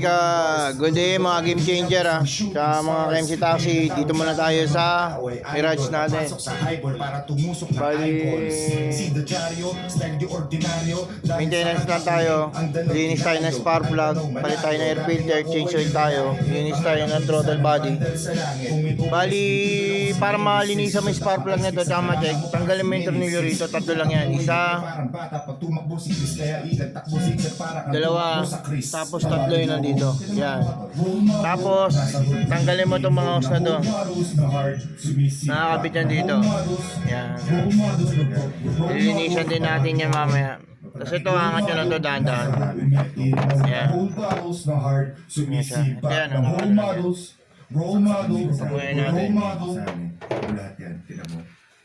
ka, good day mga game changer ah. Sa mga KMC Taxi, dito muna tayo sa Mirage natin. Bali- Maintenance lang tayo. Linis tayo ng spark plug. Palit tayo ng air filter. Change oil tayo. Linis tayo ng throttle body. Bali, para malinisan mo yung spark plug nito, tama check. Tanggalin mo yung tornilyo rito. Tatlo lang yan. Isa, dalawa, tapos tatlo yun nandito. Yan. Tapos, tanggalin mo itong mga hose na to. Nakakabit yan dito. Yan. Lilinisan din natin yan mamaya. Tapos ito, angat nyo lang to dahan-dahan. Ayan, ng ano, role models. Role model. Lahat yan. Tinan mo.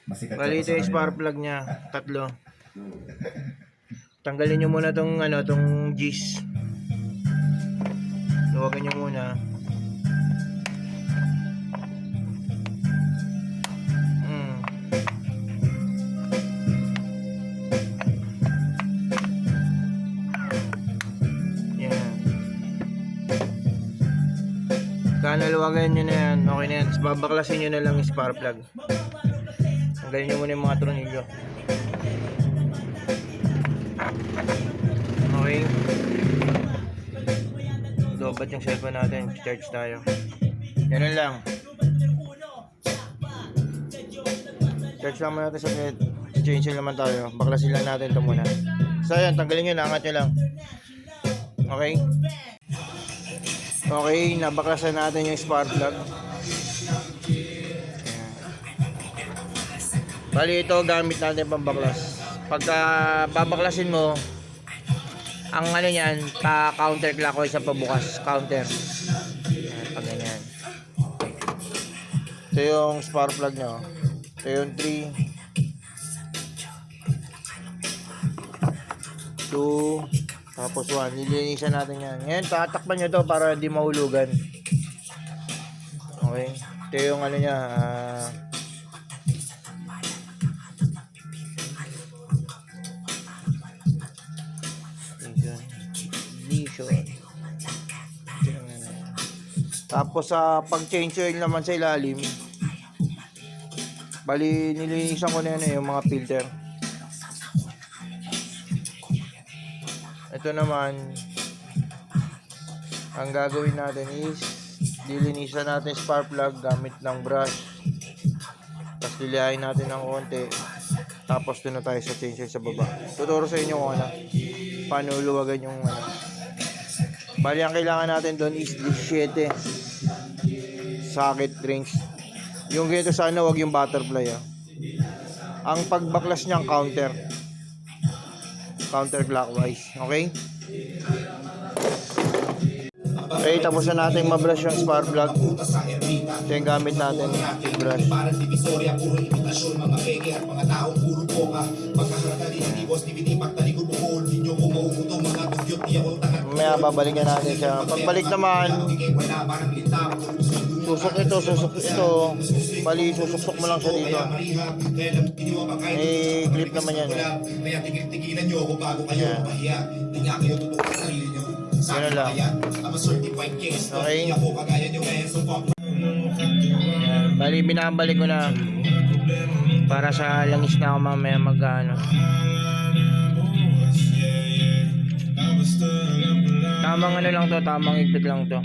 Masikat Bali, ito yung spark plug niya. Tatlo. Tanggalin nyo muna tong ano, tong G's. Luwagan nyo muna. Mm. Yan. Kano luwagan nyo na yan, okay na yan. Babaklasin nyo na lang yung spark plug. Tanggalin nyo muna yung mga tornilyo. Okay. Lobat yung cellphone natin. Charge tayo. Ganun lang. Charge lang muna natin sa bed. Change naman tayo. Baklasin lang natin ito muna. So yan, tanggalin nyo na. Angat nyo lang. Okay. Okay, nabaklasan natin yung spark plug. Bali ito gamit natin pambaklas. Pagka babaklasin mo, ang ano niyan, pa counter clockwise sa pabukas, counter. Ayan, pag ganyan. Ito yung spark plug nyo. Ito yung 3 2 tapos 1. Nilinisan natin yan. Ngayon, tatakpan nyo to para di mahulugan. Okay. Ito yung ano niya, ignition. Tapos sa pag-change oil naman sa ilalim, bali nilinisan ko na yan eh, yung mga filter. Ito naman, ang gagawin natin is dilinisan natin spark plug gamit ng brush. Tapos lilihain natin ng konti. Tapos doon na tayo sa change sa baba. Tuturo sa inyo kung ano, paano luwagan yung ano. Bali, ang kailangan natin doon is 17 socket rings. Yung ganito sana, wag yung butterfly ah. Ang pagbaklas niyang counter. Counterclockwise. Okay? Okay, tapos na natin mabrush yung spark plug. Ito yung gamit natin, brush. Mamaya babalikan natin siya. Pagbalik naman, Susok ito, susok ito. Bali, susok mo lang siya dito. Eh, clip naman yan. eh. Kaya tigil-tigilan nyo ako bago kayo Yan. mahiya. Hindi nga kayo totoo sa sarili nyo. Sa Ganun akin lang. kaya, I'm a certified case. Okay. Hindi ako kagaya nyo ngayon, so fuck Yan. Bali, binabalik ko na. Para sa langis na ako mamaya mag ano. Tamang ano lang to, tamang igpit lang to.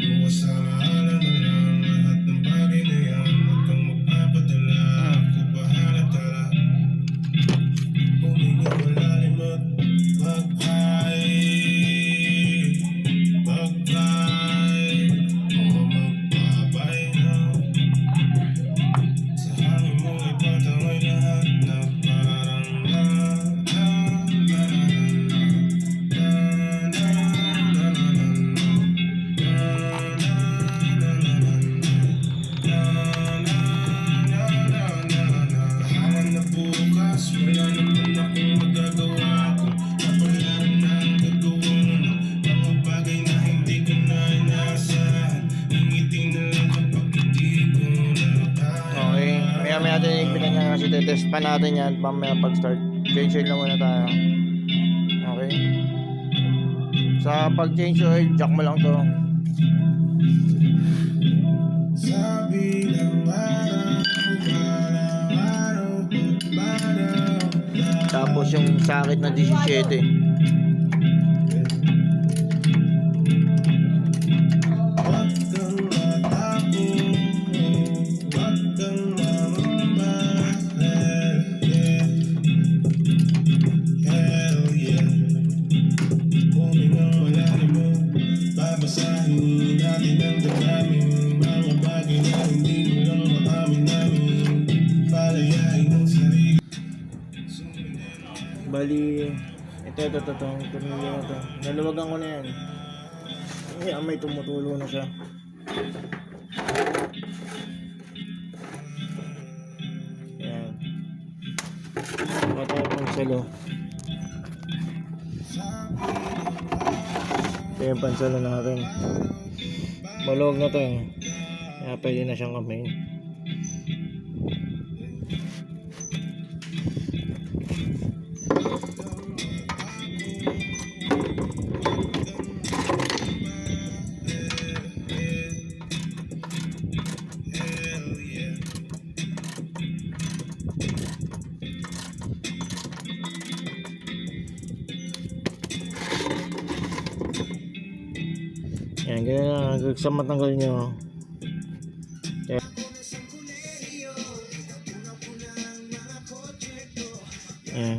Abangan natin yan mamaya pag-start. Change oil na muna tayo. Okay. Sa pag-change oil, jack mo lang to. Sabi ng Tapos yung sakit na 17. Bali, ito, ito, ito, ito, ito, ito, ito. Nalawagan ko na yan. Ay, may tumutulo na siya. Yan. Ito yung pansalo. Ito yung pansalo natin. Maluwag na to eh. Kaya pwede na siyang kamain. Yan, ganyan na. Hanggang sa matanggal nyo. Yan. Yan.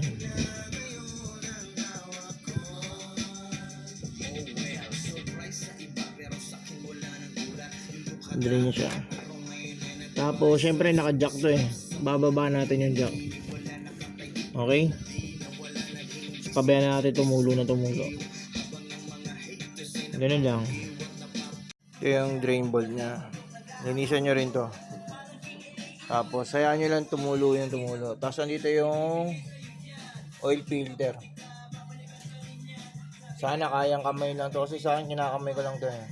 Dali nyo siya. Tapos, syempre, naka-jack to eh. Bababa natin yung jack. Okay? Pabayaan natin tumulo na tumulo. Ganun lang. Ito yung drain bolt niya. Linisan nyo rin to. Tapos, hayaan nyo lang tumulo yung tumulo. Tapos, andito yung oil filter. Sana kayang kamay lang to. Kasi sa akin, kinakamay ko lang to eh.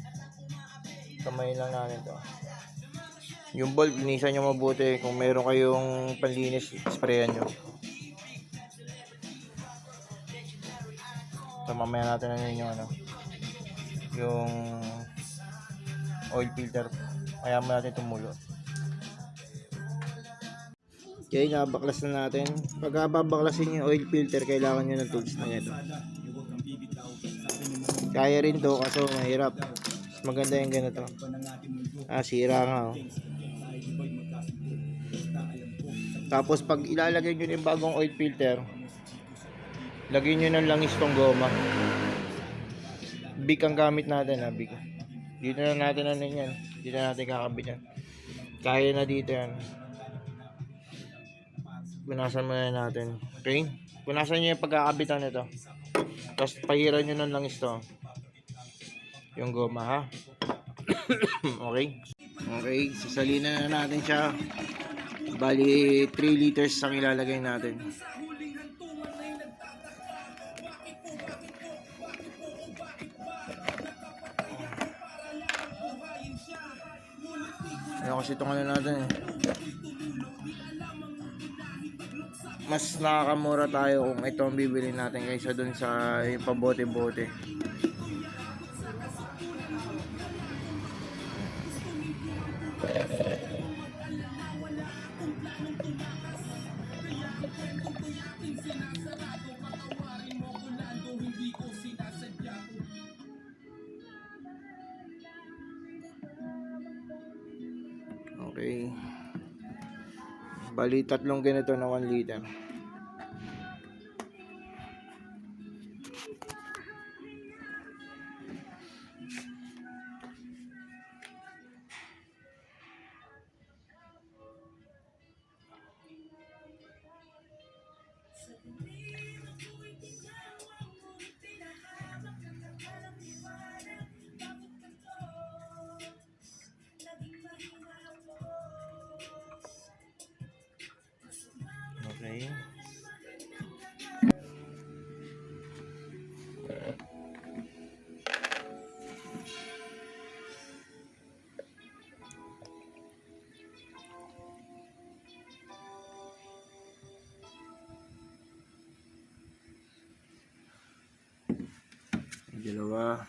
Kamay lang natin to. Yung bulb, linisan nyo mabuti. Kung meron kayong panlinis, sprayan nyo. So, mamaya natin ano yung ano. Yung oil filter. Kaya mo natin tumulo. Okay, nabaklas na natin. Pagka babaklasin yung oil filter, kailangan nyo ng tools na ito. Kaya rin to, kaso mahirap. Maganda yung ganito. Ah, sira nga oh. Tapos pag ilalagay nyo yung bagong oil filter, lagyan nyo ng langis tong goma. Big ang gamit natin ha, big. Dito na natin ano yan. Dito na natin kakabit yan. Kaya na dito yan. Punasan muna natin. Okay? Punasan nyo yung pagkakabitan nito. Tapos pahiran nyo ng langis to. Yung goma ha. okay? Okay, sasalina na natin siya. Bali, 3 liters ang ilalagay natin. Ayan kasi itong ano natin eh. Mas nakakamura tayo kung ito ang bibili natin kaysa dun sa yung pabote-bote. Bali, tatlong ganito na 1 liter. Dalawa.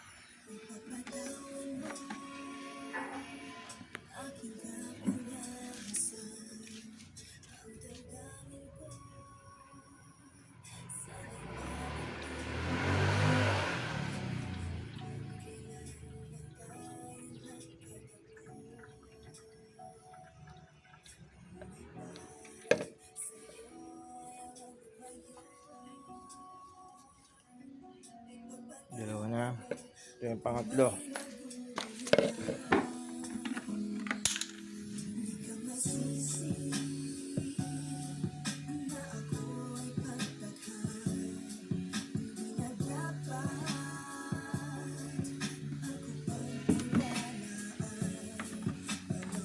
Yung pangatlo.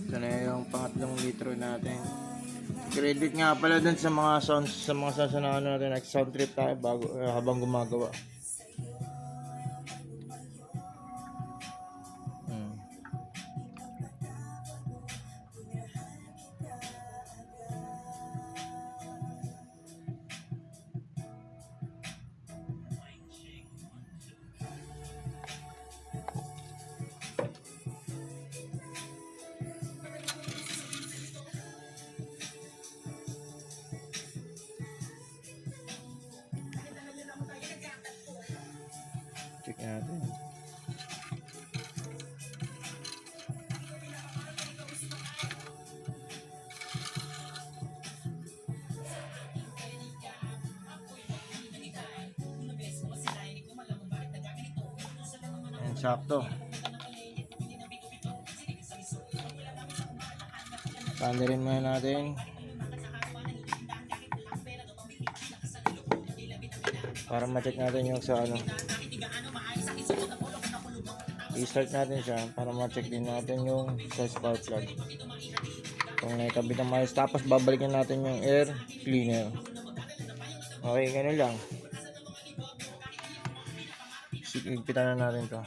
Ito na yung pangatlong litro natin. Credit nga pala dun sa mga sounds, sa mga ano natin, nag sound trip tayo bago, habang gumagawa. Sakto. Pandarin muna natin. Para ma-check natin yung sa ano. I-start natin siya para ma-check din natin yung sa spark plug. Kung naikabit ng maayos. Tapos babalikan natin yung air cleaner. Okay, ganun lang. Sige, Ipitan na natin to.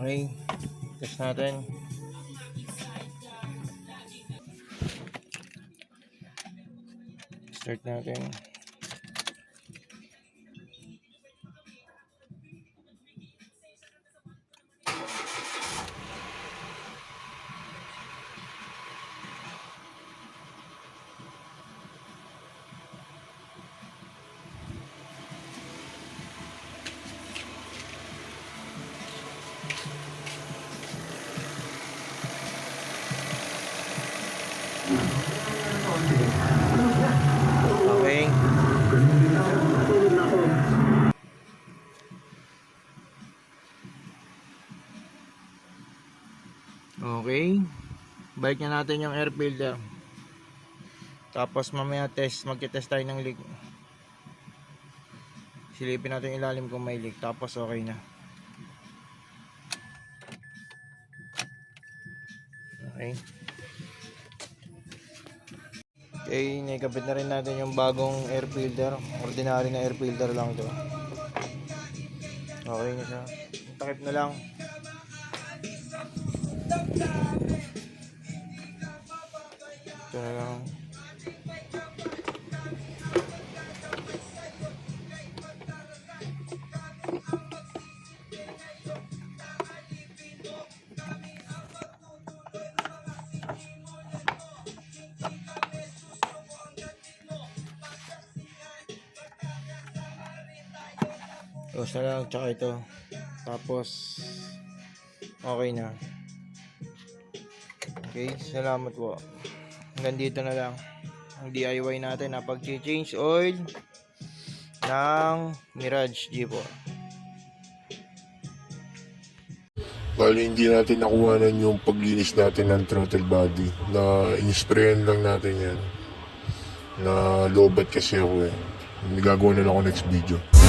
Okay. Test natin. Start natin. Balik na natin yung air filter. Tapos mamaya test, magte-test tayo ng leak. Silipin natin ilalim kung may leak. Tapos okay na. Okay. Okay, naikabit na rin natin yung bagong air filter. Ordinary na air filter lang to. Okay na siya. Takip na lang. Close na lang, tsaka ito. Tapos, okay na. Okay, salamat po. Hanggang dito na lang. Ang DIY natin na pag-change oil ng Mirage G4. Bali, hindi natin nakuhanan yung paglinis natin ng throttle body na in-sprayan lang natin yan na lobat kasi ako eh. Gagawa na ako next video.